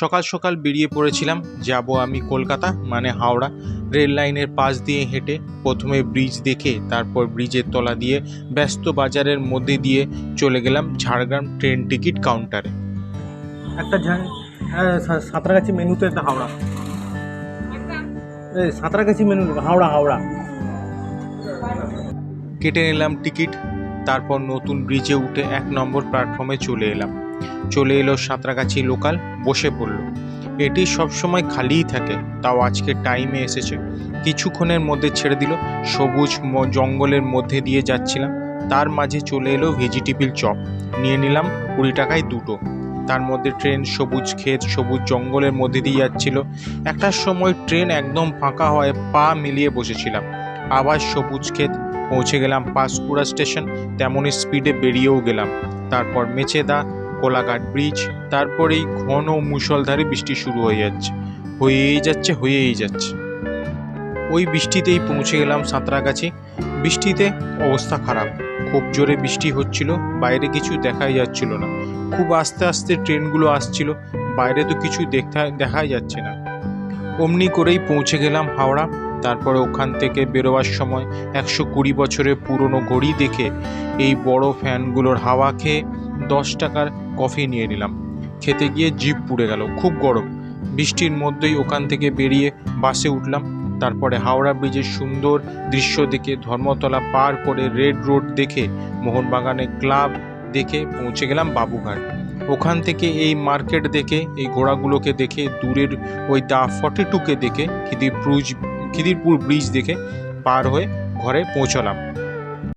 সকাল সকাল বেরিয়ে পড়েছিলাম। যাব আমি কলকাতা মানে হাওড়া। রেল লাইনের পাশ দিয়ে হেঁটে প্রথমে ব্রিজ দেখে তারপর ব্রিজের তলা দিয়ে ব্যস্ত বাজারের মধ্যে দিয়ে চলে গেলাম ঝাড়গ্রাম ট্রেন টিকিট কাউন্টারে একটা হ্যাঁ সাঁতরাগাছি মেনুতে একটা হাওড়া। সাঁতরাগাছি মেনু হাওড়া হাওড়া। কেটে নিলাম টিকিট তারপর নতুন ব্রিজে উঠে এক নম্বর প্ল্যাটফর্মে চলে এলাম। চলে এলো সাঁতরাগাছি লোকাল, বসে পড়ল। এটি সবসময় খালিই থাকে, তাও আজকে টাইমে এসেছে। কিছুক্ষণের মধ্যে ছেড়ে দিল, সবুজ জঙ্গলের মধ্যে দিয়ে যাচ্ছিলাম। তার মাঝে চলে এলো ভেজিটেবিল চপ নিয়ে নিলাম কুড়ি টাকায় দুটো। তার মধ্যে ট্রেন সবুজ ক্ষেত, সবুজ জঙ্গলের মধ্যে দিয়ে যাচ্ছিল। একটার সময় ট্রেন একদম ফাঁকা হয় পা মিলিয়ে বসেছিলাম। আবার সবুজ ক্ষেত, পৌঁছে গেলাম পাঁশকুড়া স্টেশন তেমনই স্পিডে বেরিয়েও গেলাম। তারপর মেচেদা কোলাঘাট ব্রিজ, তারপরেই ঘন মুষলধারে বৃষ্টি শুরু হয়ে যাচ্ছে। হয়েই যাচ্ছে হয়েই যাচ্ছে। ওই বৃষ্টিতেই পৌঁছে গেলাম সাঁতরাগাছি। বৃষ্টিতে অবস্থা খারাপ। খুব জোরে বৃষ্টি হচ্ছিল, বাইরে কিছু দেখাই যাচ্ছিল না। খুব আস্তে আস্তে ট্রেনগুলো আসছিল, বাইরে তো কিছু দেখা দেখাই যাচ্ছে না। অমনি করেই পৌঁছে গেলাম হাওড়া। তারপরে ওখান থেকে বেরোবার সময় একশো কুড়ি বছরের পুরনো ঘড়ি দেখে এই বড় ফ্যানগুলোর হাওয়া খেয়ে দশ টাকার কফি নিয়ে নিলাম। খেতে গিয়ে জিভ পুড়ে গেল, খুব গরম। বৃষ্টির মধ্যেই ওখান থেকে বেরিয়ে বাসে উঠলাম। তারপরে হাওড়া ব্রিজের সুন্দর দৃশ্য দেখে, ধর্মতলা পার করে রেড রোড দেখে, মোহনবাগানের ক্লাব দেখে পৌঁছে গেলাম বাবুঘাট। ওখান থেকে এই মার্কেট দেখে, এই ঘোড়াগুলোকে দেখে, দূরের ওই দা ফর্টি টুকে দেখে, খিদিরপুর খিদিরপুর ব্রিজ দেখে পার হয়ে ঘরে পৌঁছলাম।